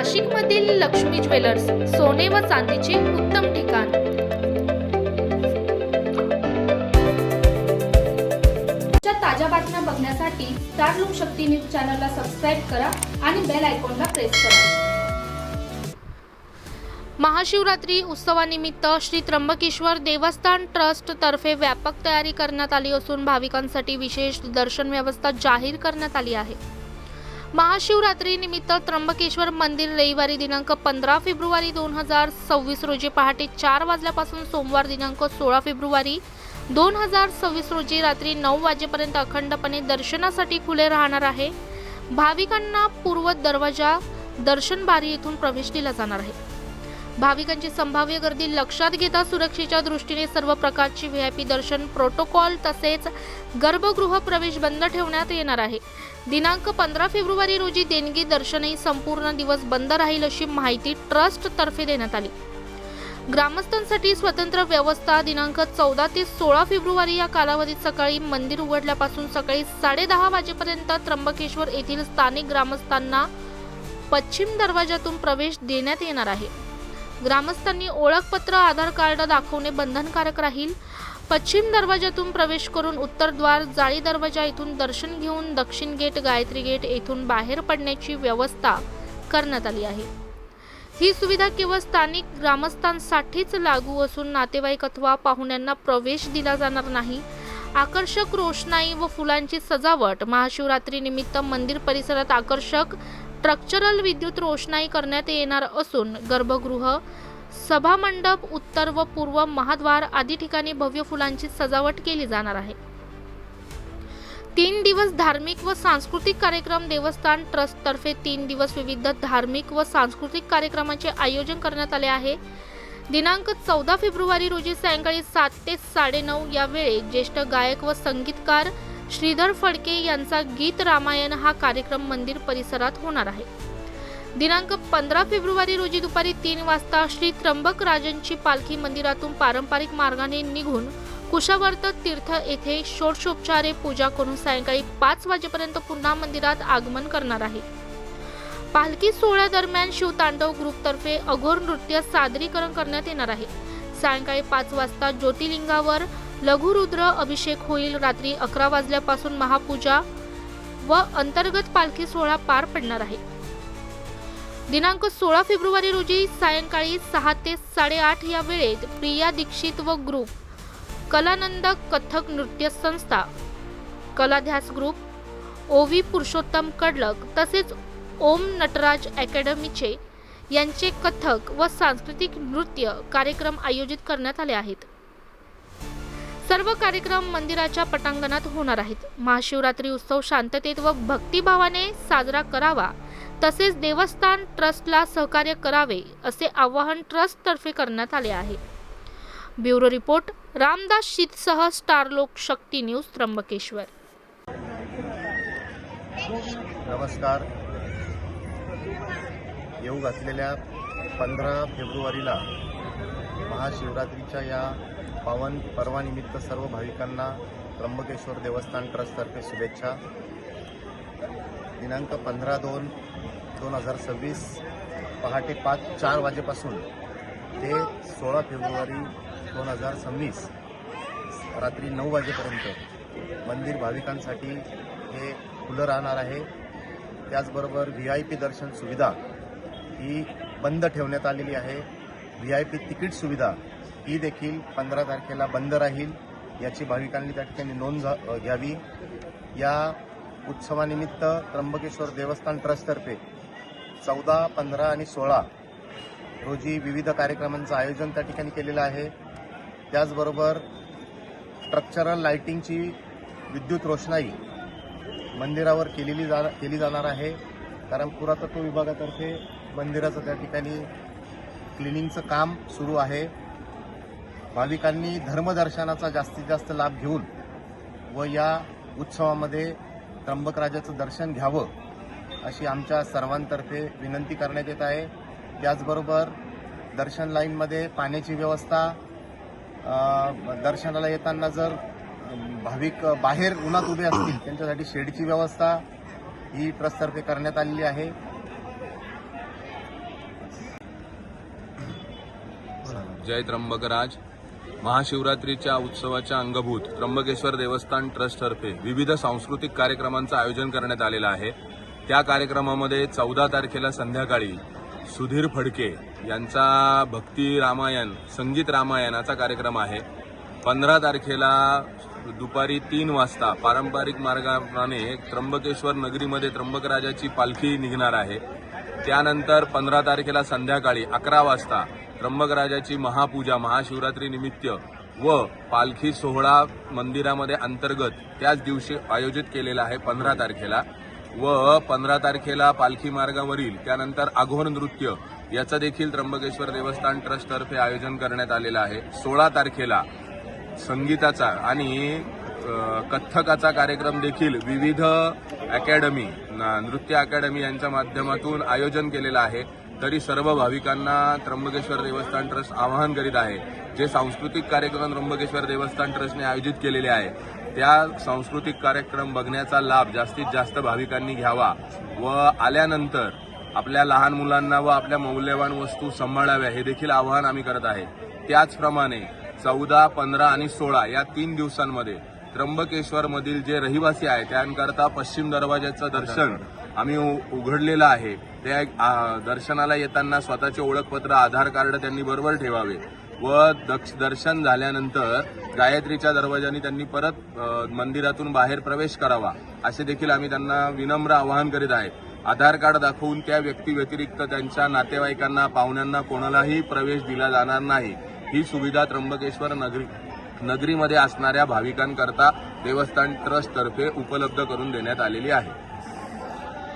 नाशिकमधील लक्ष्मी ज्वेलर्स सोने व चांदीचे उत्तम ठिकाण. ताज्या बातम्या बघण्यासाठी स्टार लोक शक्ती न्यूज चॅनलला सबस्क्राईब करा आणि बेल आयकॉनला प्रेस करा. महाशिवरात्री उत्सवानिमित्त श्री त्र्यंबकेश्वर देवस्थान ट्रस्टतर्फे व्यापक तयारी करण्यात आली असून भाविकांसाठी विशेष दर्शन व्यवस्था जाहीर करण्यात आली आहे. महाशिवरात्री निमित्त त्र्यंबकेश्वर मंदिर रविवारी दिनांक पंधरा फेब्रुवारी दोन हजार सव्वीस रोजी पहाटे चार वाजल्यापासून सोमवार दिनांक सोळा फेब्रुवारी दोन हजार सव्वीस रोजी रात्री नऊ वाजेपर्यंत अखंडपणे दर्शनासाठी खुले राहणार आहे. भाविकांना पूर्व दरवाजा दर्शन बारी येथून प्रवेश दिला जाणार आहे. भाविकांची संभाव्य गर्दी लक्षात घेता सुरक्षेच्या दृष्टीने सर्व प्रकारची व्ही आय पी दर्शन प्रोटोकॉल तसेच गर्भगृह प्रवेश बंद ठेवण्यात येणार आहे. दिनांक पंधरा फेब्रुवारी रोजी देणगी दर्शनही संपूर्ण दिवस बंद राहील अशी माहिती ट्रस्टतर्फे देण्यात आली. ग्रामस्थांसाठी स्वतंत्र व्यवस्था दिनांक चौदा ते सोळा फेब्रुवारी या कालावधीत सकाळी मंदिर उघडल्यापासून सकाळी साडेदहा वाजेपर्यंत त्र्यंबकेश्वर येथील स्थानिक ग्रामस्थांना पश्चिम दरवाजातून प्रवेश देण्यात येणार आहे. ग्रामस्थांनी ओळखपत्र आधार कार्ड दाखवणे बंधनकारक राहील. पश्चिम दरवाजातून प्रवेश करून उत्तरद्वार जाळी दरवाजा येथून दर्शन घेऊन दक्षिण गेट गायत्री गेट येथून बाहेर पडण्याची व्यवस्था करण्यात आली आहे. ही सुविधा केवळ स्थानिक ग्रामस्थांसाठीच लागू असून नातेवाईक अथवा पाहुण्यांना प्रवेश दिला जाणार नाही. आकर्षक रोषणाई व फुलांची सजावट महाशिवरात्रीनिमित्त मंदिर परिसरात आकर्षक स्ट्रक्चरल विद्युत रोषणाई करण्यात येणार असून गर्भगृह सभामंडप उत्तर व पूर्व महाद्वार आदी ठिकाणी भव्य फुलांची सजावट केली जाणार आहे. तीन दिवस धार्मिक व सांस्कृतिक कार्यक्रम देवस्थान ट्रस्टतर्फे तीन दिवस विविध धार्मिक व सांस्कृतिक कार्यक्रमाचे आयोजन करण्यात आले आहे. दिनांक चौदा फेब्रुवारी रोजी सायंकाळी सात ते साडेनऊ या वेळेत ज्येष्ठ गायक व संगीतकार श्रीधर फडके यांचा गीत रामायण हा कार्यक्रम मंदिर परिसरात होणार आहे. दिनांक पंधरा फेब्रुवारी रोजी दुपारी तीन वाजता श्री त्र्यंबक राजांची पालखी मंदिरातून पारंपरिक मार्गाने निघून कुशावर्त तीर्थ येथे षोडशोपचारे पूजा करून सायंकाळी पाच वाजेपर्यंत पुन्हा मंदिरात आगमन करणार आहे. पालखी सोहळ्यादरम्यान शिवतांडव ग्रुपतर्फे अघोर नृत्य सादरीकरण करण्यात येणार आहे. सायंकाळी पाच वाजता ज्योतिर्लिंगावर लघुरुद्र अभिषेक होईल रात्री अकरा वाजल्यापासून महापूजा व अंतर्गत पालखी सोहळा पार पडणार आहे. दिनांक सोळा फेब्रुवारी रोजी सायंकाळी सहा ते साडेआठ या वेळेत प्रिया दीक्षित व ग्रुप कलानंद कथक नृत्य संस्था कलाध्यास ग्रुप ओवी पुरुषोत्तम कडलक तसेच ओम नटराज अकॅडमीचे यांचे कथक व सांस्कृतिक नृत्य कार्यक्रम आयोजित करण्यात आले आहेत. सर्व कार्यक्रम मंदिराच्या पटांगणात होणार आहेत. महाशिवरात्री उत्सव शांततेत व भक्तिभावाने साजरा करावा. तसेच देवस्थान ट्रस्टला सहकार्य करावे असे आवाहन ट्रस्टतर्फे करण्यात आले आहे. ब्युरो रिपोर्ट रामदास शीतसह स्टार लोक शक्ती न्यूज त्र्यंबकेश्वर. नमस्कार. येऊ घातलेल्या पंधरा फेब्रुवारीला महाशिवरात्रीच्या या पावन पर्वानिमित्त सर्व भाविकांना त्र्यंबकेश्वर देवस्थान ट्रस्टतर्फे शुभेच्छा. दिनांक पंधरा दोन दोन हजार सव्वीस पहाटे पाच चार वाजेपासून ते सोळा फेब्रुवारी दोन हजार सव्वीस रात्री नऊ वाजेपर्यंत मंदिर भाविकांसाठी हे खुलं राहणार आहे. त्याचबरोबर व्ही आय पी दर्शन सुविधा ही बंद ठेवण्यात आलेली आहे. व्ही आय पी तिकीट सुविधा ही देखील पंधरा तारखेला बंद राहील याची भाविकांनी त्या ठिकाणी नोंद झा- घ्यावी. या उत्सवानिमित्त त्र्यंबकेश्वर देवस्थान ट्रस्टतर्फे चौदा पंधरा आणि सोळा रोजी विविध कार्यक्रमांचं आयोजन त्या ठिकाणी केलेलं आहे. त्याचबरोबर स्ट्रक्चरल लाईटिंगची विद्युत रोषणाई मंदिरावर केलेली जा केली जाणार आहे. कारण पुरातत्व विभागातर्फे मंदिराचं त्या ठिकाणी क्लिनिंगचं काम सुरू आहे. भाविकांनी धर्मदर्शनाचा जास्तीत जास्त लाभ घेऊन व या उत्सवामध्ये त्र्यंबकराजाचं दर्शन घ्यावं अशी आमच्या सर्वांतर्फे विनंती करण्यात येत आहे. त्याचबरोबर दर्शन लाईनमध्ये पाण्याची व्यवस्था दर्शनाला येताना जर भाविक बाहेर उन्हात उभे असतील त्यांच्यासाठी शेडची व्यवस्था ही ट्रस्टतर्फे करण्यात आलेली आहे. जय त्र्यंबकराज. महाशिवरात्रीच्या उत्सवाच्या अंगभूत त्र्यंबकेश्वर देवस्थान ट्रस्टतर्फे विविध सांस्कृतिक कार्यक्रमांचं आयोजन करण्यात आलेलं आहे. त्या कार्यक्रमामध्ये चौदा तारखेला संध्याकाळी सुधीर फडके यांचा भक्ती रामायण संगीत रामायणाचा कार्यक्रम आहे. पंधरा तारखेला दुपारी तीन वाजता पारंपरिक मार्गाने त्र्यंबकेश्वर नगरीमध्ये त्र्यंबकराजाची पालखी निघणार आहे. त्यानंतर पंधरा तारखेला संध्याकाळी अकरा वाजता त्र्यंबकराजाची महापूजा महाशिवरात्री निमित्त व पालखी सोहळा मंदिरामध्ये अंतर्गत त्याच दिवशी आयोजित केलेला आहे पंधरा तारखेला. व पंधरा तारखेला पालखी मार्गावरील त्यानंतर आघोर नृत्य याचं देखील त्र्यंबकेश्वर देवस्थान ट्रस्टतर्फे आयोजन करण्यात आलेलं आहे. सोळा तारखेला संगीताचा आणि कथ्थकाचा कार्यक्रम देखील विविध अकॅडमी नृत्य अकॅडमी यांच्या माध्यमातून आयोजन केलेलं आहे. तरी सर्व भाविकांना त्र्यंबकेश्वर देवस्थान ट्रस्ट आवाहन करीत आहे. जे सांस्कृतिक कार्यक्रम त्र्यंबकेश्वर देवस्थान ट्रस्टने आयोजित केलेले आहे त्या सांस्कृतिक कार्यक्रम बघण्याचा लाभ जास्तीत जास्त भाविकांनी घ्यावा व आल्यानंतर आपल्या लहान मुलांना व आपल्या मौल्यवान वस्तू सांभाळाव्या हे देखील आवाहन आम्ही करत आहे. त्याचप्रमाणे चौदा पंधरा आणि सोळा या तीन दिवसांमध्ये त्र्यंबकेश्वरमधील जे रहिवासी आहे त्यांकरता पश्चिम दरवाजाचं दर्शन आम्ही उ- उघडलेलं आहे. त्या आ, दर्शनाला येताना स्वतःचे ओळखपत्र आधार कार्ड त्यांनी बरोबर ठेवावे व दक्ष दर्शन झाल्यानंतर गायत्रीच्या दरवाजाने त्यांनी परत मंदिरातून बाहेर प्रवेश करावा असे देखील आम्ही त्यांना विनम्र आवाहन करीत आहे. आधार कार्ड दाखवून त्या व्यक्ती व्यतिरिक्त त्यांच्या नातेवाईकांना पाहुण्यांना कोणालाही प्रवेश दिला जाणार नाही. ही सुविधा त्र्यंबकेश्वर नगरी नगरीमध्ये असणाऱ्या भाविकांकरता देवस्थान ट्रस्टतर्फे उपलब्ध करून देण्यात आलेली आहे.